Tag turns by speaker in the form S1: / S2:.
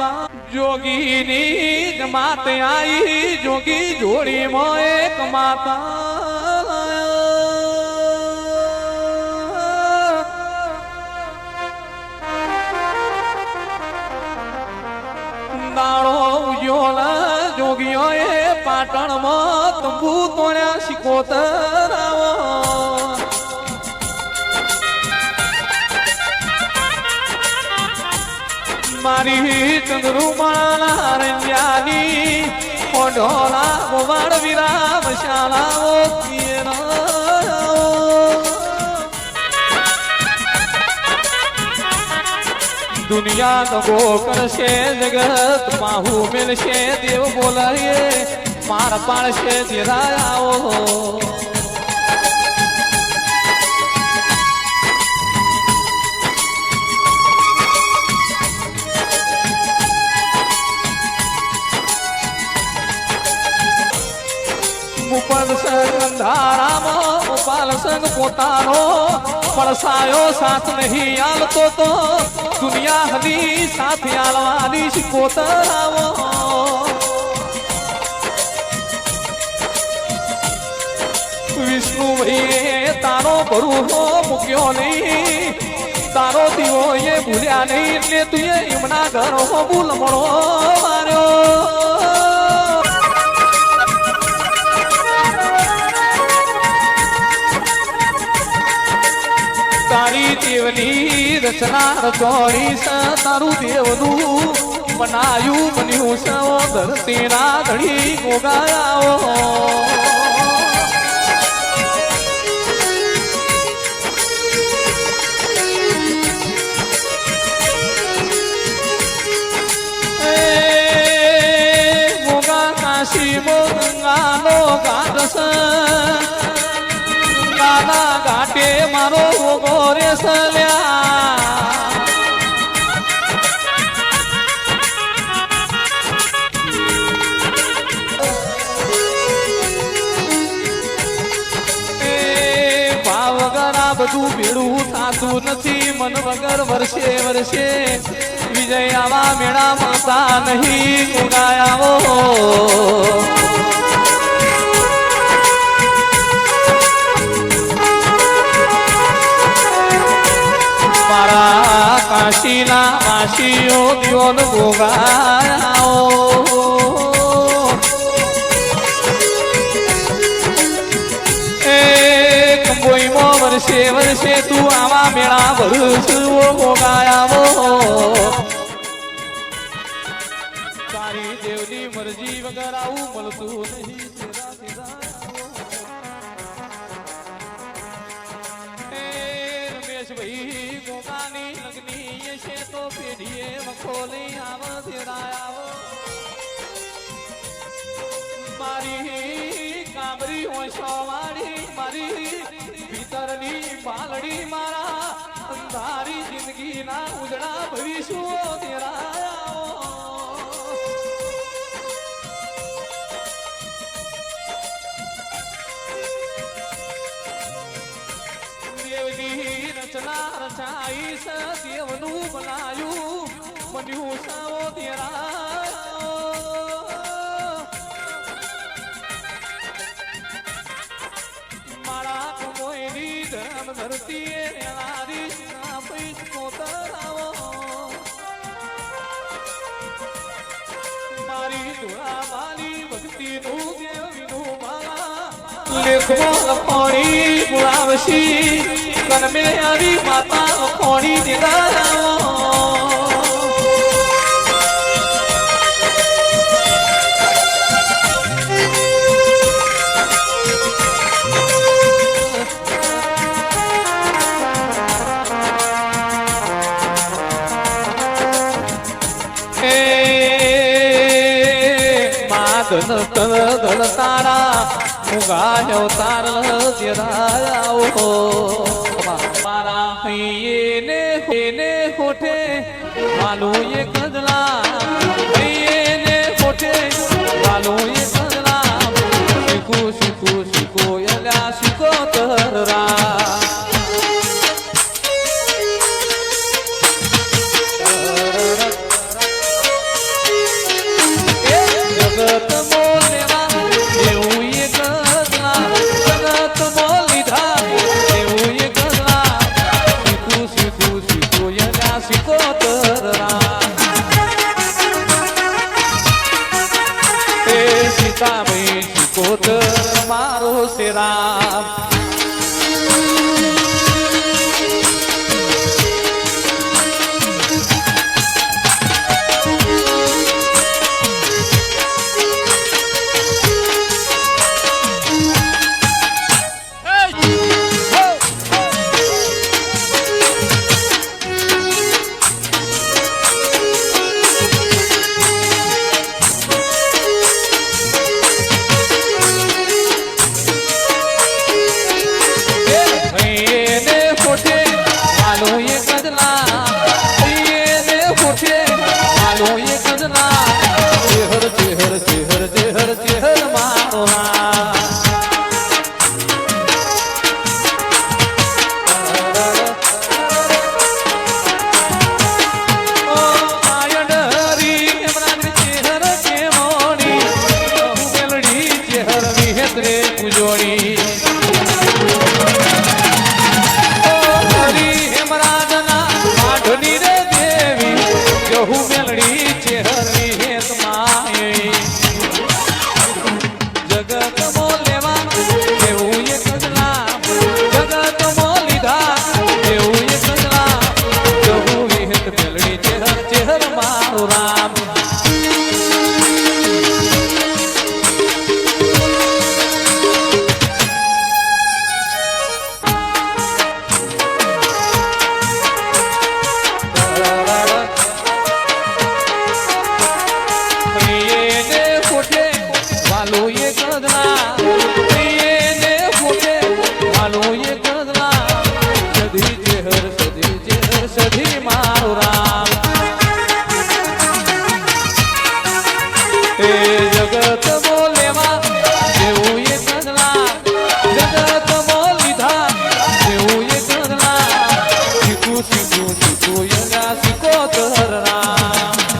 S1: માતા જ માતે આઈ, જોગી જોડીમાં એક માતા દાડો ઉજ્યો જોગીઓએ પાટણમાં તંબુ તોડ્યા શિકોતર આવો મારી ચંદ્રુમાળા રંજાની ઓઢોલા ગોવાળ વિરામ શાળાઓ દુનિયા દગો કરશે જગત માહુ મેલશે દેવ બોલાય માર પાડશે ધીરાયાઓ સંગ પોતાનો પડસાયો સાથ નહીં આલતો તો દુનિયા હદી સાથે આલવાની શીખોતરાવો વિષ્ણુ ભાઈએ તારો ભરૂહો મૂક્યો નહીં. તારો દીવો એ ભૂલ્યા નહીં, એટલે તું એમના ઘર ભૂલ મળો માર્યો. તારી દેવની રચના રચોડી સ તારું દેવનું બનાયું બન્યું સ ધરતી ના ઘડી ગોગાયાઓ સલ્યા. બધું ભેળું થાતું નથી, મન વગર વર્ષે વર્ષે વિજય આવા મેળા માતા નહીં ગુગાયાઓ કાશીના માસીઓ દિયોન ગોગાયાઓ એ કંબોઈમાં વર્ષે વર્ષે તું આવા મેળા ભરસવો ગોગાયાઓ તારી દેવની મળતું નહીં. લગ્ની છે તો પેઢીએ વખોલી આવ તેરાયાવો મારી કામરી હોશો વાળી મારી ભીતરની પાલડી મારા અંધારી જિંદગીના ઉજળા ભરીશું તેરાયાવો રચના સદેવનું દેવનું બનાયું સાવો તેરા મારા કુમોયની ધર્મ ધરતીએ રેલારી ના પૈસ કોતરાવો મારી ધુરા મારી ભક્તિનું દેવીનું મારા લેખમાં પાણી ગુલાવશી કનમે આવી માતા લખોણી દિદારાવો એ માધન તન ધન તારા મુગાયો તારલ તેરાયાઓ મારા હૈયે ને હોઠે વાલો એ કજલા હૈયે ને હોઠે વાલો એ કજલા શીખો શીખો શીખો એલા શીખો તરા করি વાલો એ કદલા